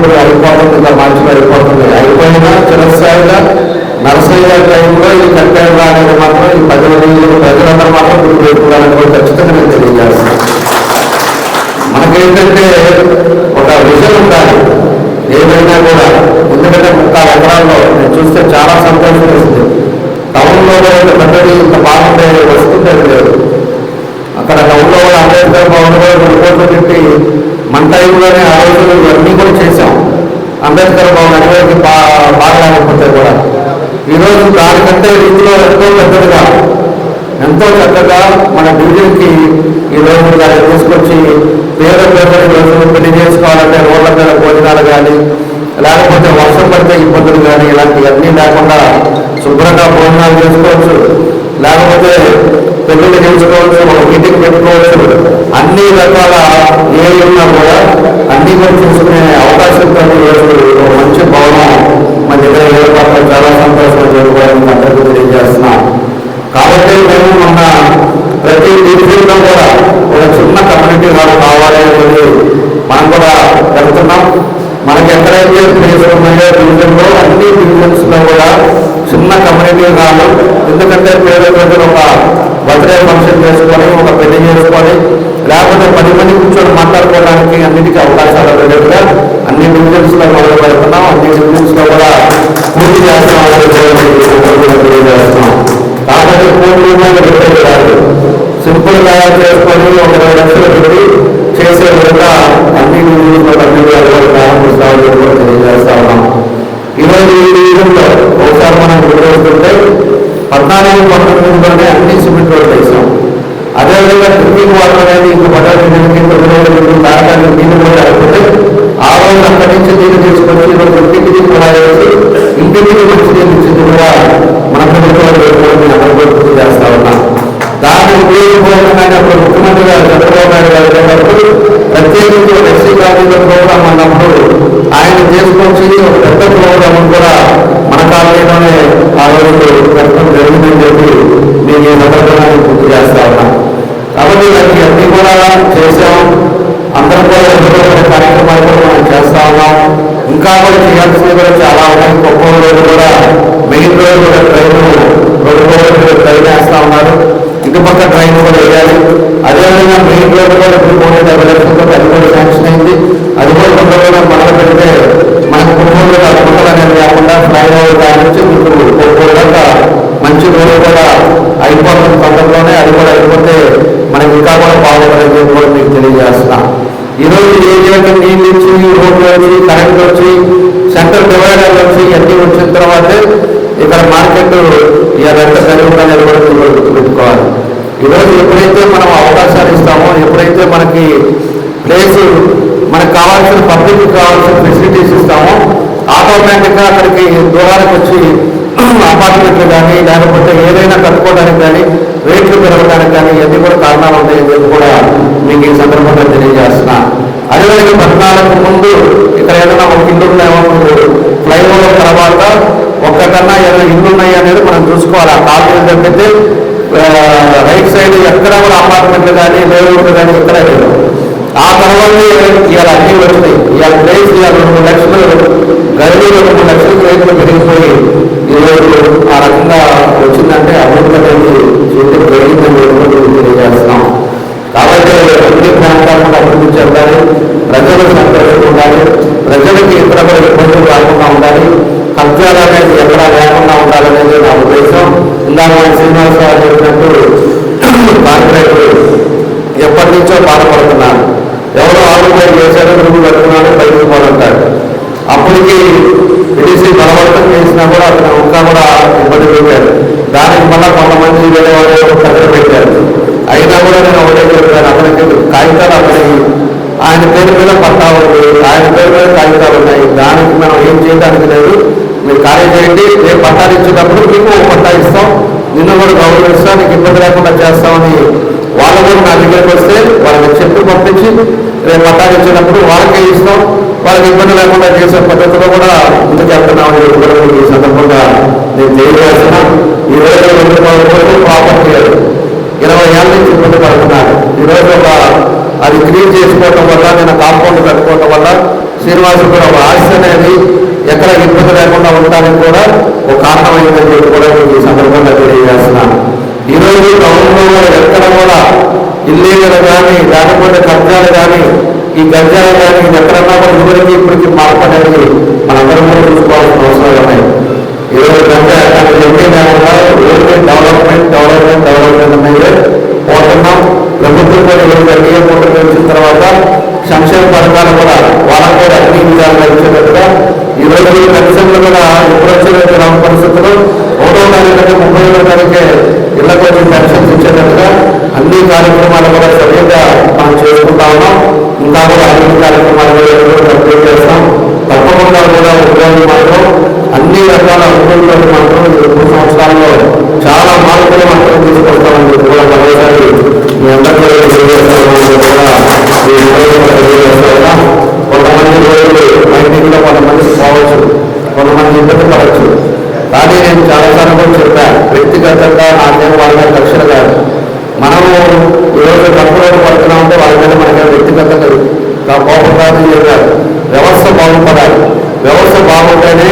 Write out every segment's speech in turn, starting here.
ఇప్పుడు అయిపోతుంది ఇంకా మార్చిలో అయిపోతుంది అయిపోయినా చిరస్థాయిగా నరసయ్య గారి టైంలో ఈ కట్టారు అనేది మాత్రం ఈ ప్రజల ప్రజలందరూ మాత్రం గుర్తు పెట్టుకోవాలని కూడా ఖచ్చితంగా నేను తెలియజేస్తున్నాను. మనకేంటంటే ఒక విజన్ ఉండాలి. ఏదైనా కూడా ఎందుకంటే ముక్కాల ఎకరాల్లో నేను చూస్తే చాలా సంతోషం వేస్తుంది టౌన్లో కూడా పెద్దది ఇంత బాగుండే వస్తుంటే లేదు. అక్కడ టౌన్లో కూడా అంబేద్కర్ భవన్ కూడా రెండు పెట్టి మన టైంలోనే ఆ రోజులు ఇవన్నీ కూడా చేశాం అంబేద్కర్ భవన్ అనేది బా కూడా. ఈరోజు దానికంటే రీతిలో ఎంతో పెద్దదిగా ఎంతో చక్కగా మన డివిజన్కి ఈ రోజు దాన్ని తీసుకొచ్చి పేద పేదలు రోజు పెళ్ళి చేసుకోవాలంటే రోడ్ల మీద భోజనాలు కానీ లేకపోతే వర్షం పడితే ఇబ్బందులు కానీ ఇలాంటివన్నీ లేకుండా శుభ్రంగా భోజనాలు చేసుకోవచ్చు. లేకపోతే పెళ్ళిళ్ళు చేసుకోవచ్చు ఒక మీటింగ్ పెట్టుకోవచ్చు. అన్ని రకాల ఏ ఉన్నా కూడా అన్ని కూడా చూసుకునే అవకాశంతో ఈరోజు మంచి భవనం మన దగ్గర ఏర్పాటు చాలా సంతోషం జరుగుకోవాలని అందరికీ తెలియజేస్తున్నాం. కాబట్టి మేము మొన్న ప్రతి డివిజన్లో కూడా ఒక చిన్న కమ్యూనిటీ వాళ్ళు కావాలి అనేది మనం కూడా పెడుతున్నాం. మనకి ఎక్కడైతే ప్లేస్ ఉన్నాయో డివిజన్లో అన్ని డివిజన్స్లో కూడా చిన్న కమ్యూనిటీ వాళ్ళు ఎందుకంటే పేద ప్రజలు ఒక బర్త్డే ఫంక్షన్ చేసుకొని ఒక పెళ్ళి చేసుకొని లేకపోతే పది మంది కూర్చొని మాట్లాడుకోవడానికి అన్నిటికీ అవకాశాలు ఉండేట్టుగా అన్ని డివిజన్స్లో మొదలు పెడుతున్నాం అన్ని డివిజన్స్లో కూడా పూర్తి చేస్తున్నాం కాబట్టి కోటి రూపాయలు పెట్టేది కాదు. సింపుల్గా చేసుకొని ఒక ఇరవై లక్షలు పెట్టి చేసే విధంగా అన్ని నిధులు అన్ని ప్రారంభిస్తామని కూడా తెలియజేస్తా ఉన్నాం. ఈరోజు ఈ డివిజన్లో ఒకసారి మనం గుర్తుంటే పద్నాలుగు పంతొమ్మిదిలోనే అన్ని సిమెంట్ రోడ్లు వేసాం. అదేవిధంగా డ్రింకింగ్ వాటర్ అనేది ఇంక పదహారు నెలలకి తొమ్మిది తాగడానికి నీళ్ళు కూడా అయిపోతే ఆ రోజు అక్కడి నుంచి నీళ్ళు తీసుకొచ్చి ఈరోజు ఇంటికి కూడా ఇంటికి వచ్చి నీళ్ళు ఇచ్చింది కూడా మన ప్రభుత్వం అందరూ చేస్తా ఉన్నాం. దాన్ని ఉపయోగపూర్వకంగా ముఖ్యమంత్రి గారు చంద్రబాబు నాయుడు గారు వెళ్ళినప్పుడు ప్రత్యేకించి ఒక ఎస్సీ కాలనీలో ప్రోగ్రాం అన్నప్పుడు ఆయన చేసుకొచ్చి ఒక పెద్ద ప్రోగ్రాం కూడా మన కాలేజీలోనే ఆ రోజు పెట్టడం జరిగిందని చెప్పి నేను కాబట్టి ఇలాంటి అన్ని కూడా చేసాం అందరం కూడా కార్యక్రమాలు కూడా మనం చేస్తా ఉన్నాం. ఇంకా కూడా చేయాల్సినవి కూడా చాలా ఉన్నాయి. ఒక్కొక్క రోజు కూడా మెయిన్ రోడ్ కూడా ట్రైన్ రెండు రోజులు ట్రైన్ వేస్తా ఉన్నారు. ఇటుపక్క ట్రైన్ కూడా వేయాలి. అదేవిధంగా మెయిన్ రోడ్ కూడా ఇప్పుడు మూడు డెబ్బై కూడా అది కూడా శాంక్షన్ అయింది. అది కూడా తొందరగా మొదలు పెడితే మన కుటుంబంలో కుటుంబం అనేది కాకుండా ఫ్లైఓవర్ దాని నుంచి ఇప్పుడు మంచి రోడ్డు కూడా అయిపోతున్న తొందరలోనే అది కూడా అయిపోతే మనకి ఇంకా కూడా బాగుంటుందని చెప్పి కూడా మీకు తెలియజేస్తున్నాం ఈ నీళ్ళు వచ్చి రోడ్లు వచ్చి కరెంట్ వచ్చి సెంటర్ డివైడర్ వచ్చి అన్నీ వచ్చిన తర్వాతే ఇక్కడ మార్కెట్ ఇవాళ సరిగ్గా జరుగుతుందనేది కూడా గుర్తుపెట్టుకోవాలి ఈరోజు ఎప్పుడైతే మనం అవకాశాలు ఇస్తామో ఎప్పుడైతే మనకి ప్లేస్ మనకు కావాల్సిన పబ్లిక్ కావాల్సిన ఫెసిలిటీస్ ఇస్తామో ఆటోమేటిక్గా అక్కడికి దూరానికి వచ్చి అపార్ట్మెంట్లు కానీ లేకపోతే ఏదైనా కట్టుకోవడానికి కానీ రేట్లు పెరగడానికి కానీ ఇవన్నీ కూడా కారణాలు ఉంటాయని చెప్పి కూడా మీకు ఈ సందర్భంగా తెలియజేస్తున్నాను అరవై పద్నాలుగు ముందు ఇక్కడ ఏదైనా ఒక ఇల్లు ఉన్నాయో ఫ్లైఓవర్ తర్వాత ఒక్కకన్నా ఏదైనా ఇల్లు ఉన్నాయి అనేది మనం చూసుకోవాలి. ఆ కాలనీ తప్పితే రైట్ సైడ్ ఎక్కడ కూడా అపార్ట్మెంట్లు కానీ లేఅవుట్లు కానీ ఎక్కడ లేదు. ఆ తర్వాత ఇవాళ అన్ని వచ్చినాయి. ఇవాళ ప్లేస్ ఇవాళ రెండు లక్షలు గదిలో రెండు లక్షలు రేట్లు పెరిగిపోయి ఎక్కడ కూడా ఇబ్బందులు లేకుండా ఉండాలి. కబ్జాలు అనేది ఎక్కడ లేకుండా ఉండాలనేది నా ఉద్దేశం. ఇందాక శ్రీనివాసరావు చెప్పినట్టు బాధ్యులు ఎప్పటి నుంచో బాధపడుతున్నాను ఎవరో ఆవుపై చేశారో నువ్వు పెడుతున్నాడు బయటకు పోదంటాడు అప్పటికి విడిసి బలవర్తం చేసినా కూడా అతను ఇంకా కూడా ఇబ్బంది పెట్టారు. దానికి మళ్ళీ కొంతమంది వెళ్ళే వాళ్ళు దగ్గర పెట్టారు. అయినా కూడా నేను ఒకటే చెప్పాను. ఆయన పేరు మీద పట్టాలు ఆయన పేరు మీద కాగితాలు ఉన్నాయి. దానికి మనం ఏం చేయడానికి లేదు. మీరు ఖాళీ చేయండి. మేము పట్టాలు ఇచ్చేటప్పుడు మీకు పట్టా ఇస్తాం. నిన్ను కూడా గౌరవిస్తాం నీకు ఇబ్బంది లేకుండా చేస్తామని వాళ్ళ కూడా నా దగ్గరకు వస్తే వాళ్ళకి చెప్పి పంపించి రేపు పట్టాలు ఇచ్చేటప్పుడు వాళ్ళకే ఇస్తాం. వాళ్ళకి ఇబ్బంది లేకుండా చేసే పద్ధతిలో కూడా ముందుకు వెళ్తున్నామని ఈ సందర్భంగా నేను తెలియజేస్తున్నా. ఈ రోజు రెండు వరకు ప్రాపర్టీ ఇరవై ఏళ్ళ నుంచి ఇబ్బంది పడుతున్నారు. ఈరోజు ఒక అది క్రియేట్ చేసి శ్రీనివాసుడు కూడా ఒక ఆశ అనేది ఎక్కడ ఇబ్బంది లేకుండా ఉండడానికి కూడా ఒక కారణమైందని చెప్పి కూడా మీకు ఈ సందర్భంగా తెలియజేస్తున్నాను. ఈరోజు టౌన్లో ఎక్కడ కూడా ఇల్లీగల్ కానీ లేకపోతే కబ్జాలు కానీ ఈ గంజాలు కానీ ఎక్కడన్నా కూడా ఇప్పటికీ ఇప్పటికీ మార్పు అనేది మనందరం కూడా చూసుకోవాల్సిన అవసరాలు ఉన్నాయి ఈరోజు గంజా ఎక్కడ ఎంపీ లేకుండా ఓన్లీ డెవలప్మెంట్ డెవలప్మెంట్ డెవలప్మెంట్ అనేది పోతున్నాం ప్రభుత్వం కూడా ఈరోజు ఎన్డీఏ కూటమి వచ్చిన తర్వాత సంక్షేమ పథకాలు కూడా వాళ్ళకు కూడా అన్ని విధాలుగా ఇచ్చేటట్టుగా ఈ రోజు పెన్షన్లు కూడా ఇప్పుడు వచ్చే గ్రామ పరిస్థితులు ఒకటో తారీఖు అంటే ముప్పై ఏడో తారీఖే ఇళ్ళకు వచ్చి పెన్షన్స్ ఇచ్చేటట్టుగా అన్ని కార్యక్రమాలు కూడా సరిగ్గా మనం చేసుకుంటా ఉన్నాం. ఇంకా కూడా అన్ని కార్యక్రమాలు కూడా కంప్లీట్ చేస్తాం. తప్పకుండా కూడా ఉద్యోగం మాత్రం అన్ని రకాల అభివృద్ధులు మాత్రం ఈ రెండు సంవత్సరాల్లో చాలా మార్పులు మాత్రం తీసుకొస్తామని చెప్పి కూడా మరోసారి మీ అందరికీ తెలియజేస్తా కొంతమంది రోజులు మైండింగ్లో కొంతమంది పోవచ్చు కొంతమంది ఇబ్బంది పడవచ్చు కానీ నేను చాలాసార్లు కూడా చెప్పాను వ్యక్తిగతంగా నాకేం వాళ్ళ మీద కక్షలు కాదు మనము ఈరోజు తప్పులో పడుతున్నామంటే వాళ్ళ మీద మనకి వ్యక్తిగతంగా కోపం కాదు ఏం కాదు వ్యవస్థ బాగుపడాలి వ్యవస్థ బాగుంటేనే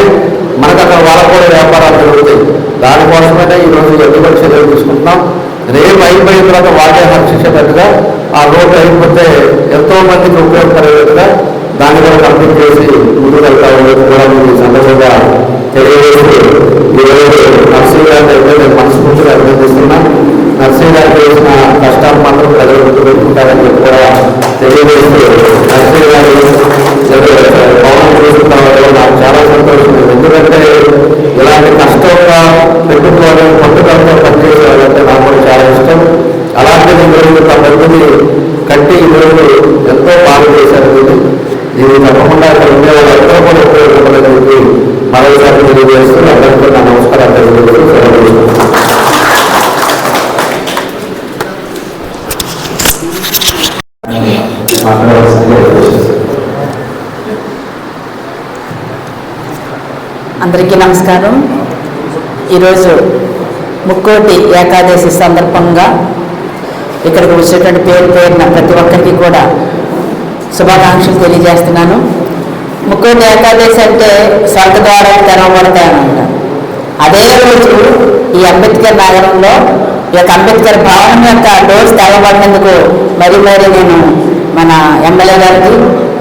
మనకు అక్కడ వాళ్ళకు కూడా వ్యాపారాలు జరుగుతాయి దానికోసమైనా ఈరోజు ఎదుగుబడి చర్యలు తీసుకుంటున్నాం రేపు అయిపోయిన తర్వాత వాళ్ళే హర్షించేటట్టుగా ఆ రోడ్డు అయిపోతే ఎంతో మందికి ఉపయోగపడేటట్టుగా దాన్ని కూడా కంప్లీట్ చేసి ముందుకు వెళ్తా ఉండేది కూడా మీకు సందర్భంగా తెలియజేస్తూ ఈరోజు నర్సింగ్ గారిని అయితే నేను మనస్ఫూర్తిగా అభినందిస్తున్నా. నర్సింగ్ గారు చేసిన కష్టాలు మాత్రం ప్రజలు గుర్తుపెట్టుకుంటారని చెప్పి అందరికీ నమస్కారం. ఈరోజు ముక్కోటి ఏకాదశి సందర్భంగా ఇక్కడికి వచ్చినటువంటి పేరు పేరున ప్రతి ఒక్కరికి కూడా శుభాకాంక్షలు తెలియజేస్తున్నాను. ముక్కోటి ఏకాదశి అంటే స్వర్గద్వారాలు తెరవబడతాయనమాట అదే రోజు ఈ అంబేద్కర్ నగరంలో ఈ యొక్క అంబేద్కర్ భవనం యొక్క డోర్స్ తెరవబడినందుకు మరీ మరీ నేను మన ఎమ్మెల్యే గారికి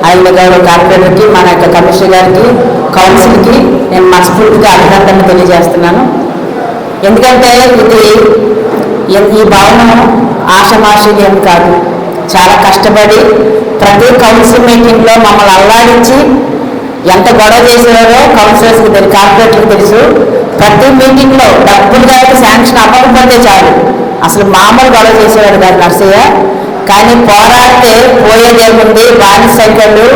ఆయన గారు కార్పొరేటర్కి మన యొక్క కమిషనర్ గారికి కౌన్సిల్కి నేను మనస్ఫూర్తిగా అభినందనలు తెలియజేస్తున్నాను. ఎందుకంటే ఇది ఈ- ఈ భవనం ఏం కాదు. చాలా కష్టపడి ప్రతి కౌన్సిల్ మీటింగ్లో మమ్మల్ని అల్లాడించి ఎంత గొడవ చేసేవారో కౌన్సిలర్స్కి తెలుసు కార్పొరేటర్కి తెలుసు. ప్రతి మీటింగ్లో డబ్బులు కనుక శాంక్షన్ అవ్వకపోతే చాలు. అసలు మామూలు గొడవ చేసేవాడు కాదు నర్సయ్య. కానీ పోరాడితే పోయేదేముంది బానిస సంఖ్యలు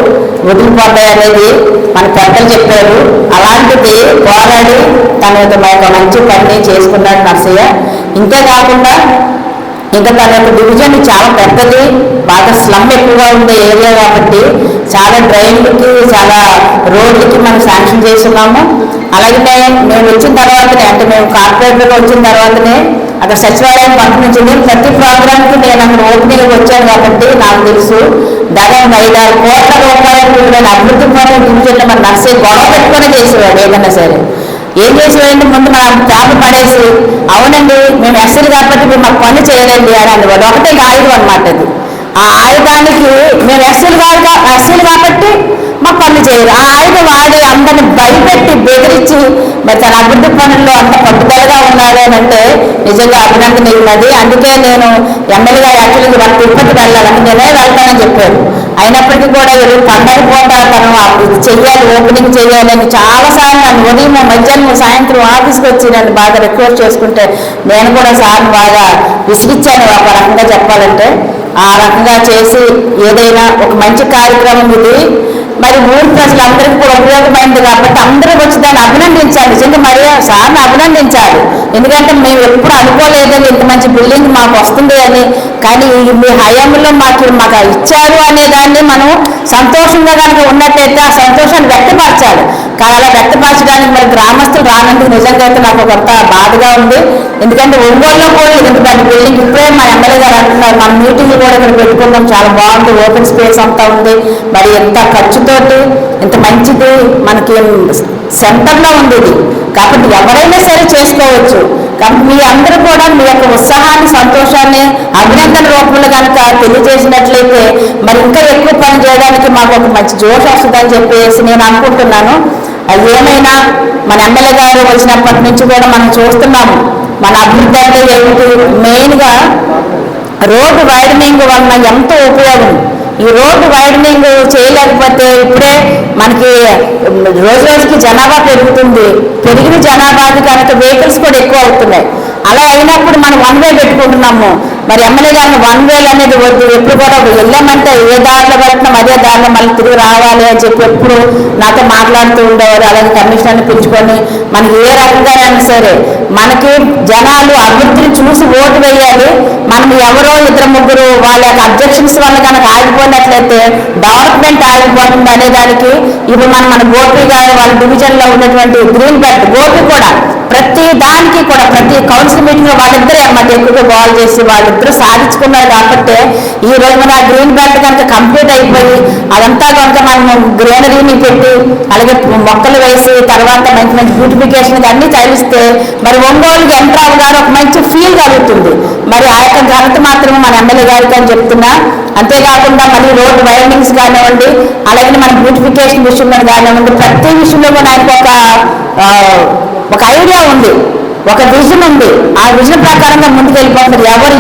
వదిలిపోతాయి అనేది మన పెద్దలు చెప్పారు. అలాంటిది పోరాడి తన యొక్క ఒక మంచి పని చేసుకున్నాడు నర్సయ్య. ఇంతే కాకుండా ఇంకా తన యొక్క డివిజన్ చాలా పెద్దది. బాగా స్లమ్ ఎక్కువగా ఉండే ఏరియా కాబట్టి చాలా డ్రైన్లకి చాలా రోడ్లకి మనం శాంక్షన్ చేస్తున్నాము. అలాగే మేము వచ్చిన తర్వాతనే అంటే మేము కార్పొరేటర్గా వచ్చిన తర్వాతనే అక్కడ సచివాలయం పంపించింది ప్రతి ప్రోగ్రామ్కి నేను అక్కడ ఓపెనింగ్ వచ్చాను కాబట్టి నాకు తెలుసు. దాదాపు ఐదారు కోట్ల రూపాయలు నేను అభివృద్ధి పనులు డివిజన్లో మన నర్సే గొడవ పెట్టుకునే చేసేవాడు ఏదైనా సరే. ఏం చేసేవాడంటే ముందు మన జాబ్ పడేసి అవునండి మేము ఎస్సీలు కాబట్టి మీరు మాకు పని చేయలేండి అని అనేవాడు ఒకటే ఆయుధం అనమాట అది. ఆ ఆయుధానికి మేము ఎస్సీలు కాదు ఎస్సీలు కాబట్టి మాకు పనులు చేయరు. ఆ ఆయుధం వాడి అందరిని భయపెట్టి బెదిరించి మరి తన అభివృద్ధి పనుల్లో అంత పట్టుదలగా ఉన్నాడు అని అంటే నిజంగా అభినందనీయున్నది అందుకే నేను ఎమ్మెల్యేగా యాక్చువల్గా వాళ్ళ తిరుపతి వెళ్ళాలని నేనే వెళ్తానని చెప్పారు. అయినప్పటికీ కూడా వీళ్ళు పండగ పూట తను ఇది చెయ్యాలి ఓపెనింగ్ చేయాలి అని చాలాసార్లు నన్ను ఉదయం మధ్యాహ్నం సాయంత్రం ఆఫీస్కి వచ్చి నన్ను బాగా రిక్వెస్ట్ చేసుకుంటే నేను కూడా సార్ బాగా విసిగిచ్చాను. ఒక రకంగా చెప్పాలంటే ఆ రకంగా చేసి ఏదైనా ఒక మంచి కార్యక్రమం ఇది. మరి ఊరి ప్రజలందరికీ కూడా ఉపయోగమైంది కాబట్టి అందరూ వచ్చి దాన్ని అభినందించాలి. నిజంగా మరి సార్ని అభినందించాలి. ఎందుకంటే మేము ఎప్పుడు అనుకోలేదని ఇంత మంచి బిల్డింగ్ మాకు వస్తుంది అని. కానీ మీ హయాంలో మాకు మాకు ఇచ్చారు అనే దాన్ని మనం సంతోషంగా కనుక ఉన్నట్టయితే ఆ సంతోషాన్ని వ్యక్తపరచాలి. అలా వ్యక్తపరచడానికి మరి గ్రామస్తులు రానందుకు నిజంగా అయితే నాకు కొంత బాధగా ఉంది. ఎందుకంటే ఒంగోలులో కూడా ఇంత పెద్ద బిల్డింగ్ ఇప్పుడే మా ఎమ్మెల్యే గారు అంటున్నారు. మన మీటింగ్ కూడా ఇక్కడ పెట్టుకున్నాం చాలా బాగుంది. ఓపెన్ స్పేస్ అంతా ఉంది. మరి ఎంత ఖర్చుతోటి ఇంత మంచిది. మనకి సెంటర్లో ఉంది ఇది. కాబట్టి ఎవరైనా సరే చేసుకోవచ్చు. కాబట్టి మీ అందరూ కూడా మీ యొక్క ఉత్సాహాన్ని సంతోషాన్ని అభినందన రూపంలో కనుక తెలియజేసినట్లయితే మరి ఇంకా ఎక్కువ పని చేయడానికి మాకు ఒక మంచి జోష్ వస్తుందని చెప్పేసి నేను అనుకుంటున్నాను. అది ఏమైనా మన ఎమ్మెల్యే గారు వచ్చినప్పటి నుంచి కూడా మనం చూస్తున్నాము. మన అభివృద్ధి అంటే ఏమిటి మెయిన్గా రోడ్డు వైడనింగ్ వలన ఎంతో ఉపయోగం. ఈ రోడ్డు వైడనింగ్ చేయలేకపోతే ఇప్పుడే మనకి రోజు రోజుకి జనాభా పెరుగుతుంది. పెరిగిన జనాభాకి కనుక వెహికల్స్ కూడా ఎక్కువ అవుతున్నాయి. అలా అయినప్పుడు మనం వన్ వే పెట్టుకుంటున్నాము. మరి ఎమ్మెల్యే గారిని వన్ వేలు అనేది వద్దు. ఎప్పుడు కూడా వెళ్ళామంటే ఏ దారిలో పడుతున్నాం అదే దారిలో మళ్ళీ తిరిగి రావాలి అని చెప్పి ఎప్పుడు నాతో మాట్లాడుతూ ఉండేవారు. అలాగే కమిషనర్ని పిలుచుకొని మనకి ఏ రకంగానైనా సరే మనకి జనాలు అభివృద్ధిని చూసి ఓటు వేయాలి. మనం ఎవరో ఇద్దరు ముగ్గురు వాళ్ళ యొక్క అబ్జెక్షన్స్ వల్ల కనుక ఆగిపోయినట్లయితే డెవలప్మెంట్ ఆగిపోతుంది అనే దానికి ఇప్పుడు మనం మన గోపి గారు వాళ్ళ డివిజన్లో ఉన్నటువంటి గ్రీన్ బెల్ట్ గోపి కూడా ప్రతి దానికి కూడా ప్రతి కౌన్సిల్ మీటింగ్లో వాళ్ళిద్దరే అన్నమాట ఎక్కువగా బాల్ చేసి వాళ్ళిద్దరూ సాధించుకున్నారు కాబట్టి ఈ రోజు మన గ్రీన్ బెల్ట్ కనుక కంప్లీట్ అయిపోయి అదంతా కనుక మనం గ్రీనరీని పెట్టి అలాగే మొక్కలు వేసి తర్వాత మంచి మంచి బ్యూటిఫికేషన్ అన్ని చదివిస్తే మరి ఒంగోలుకి ఎంటర్ అవగానే ఒక మంచి ఫీల్ కలుగుతుంది. మరి ఆ యొక్క ఘనత మాత్రమే మన ఎమ్మెల్యే గారికి అని చెప్తున్నా. అంతేకాకుండా మళ్ళీ రోడ్ వైండింగ్స్ కానివ్వండి అలాగే మన బ్యూటిఫికేషన్ విషయంలో కానివ్వండి ప్రతి విషయంలో కూడా ఆయనకు ఒక ఒక ఐడియా ఉంది ఒక విజన్ ఉంది. ఆ విజన్ ప్రకారంగా ముందుకు వెళ్ళిపోతున్నారు ఎవరు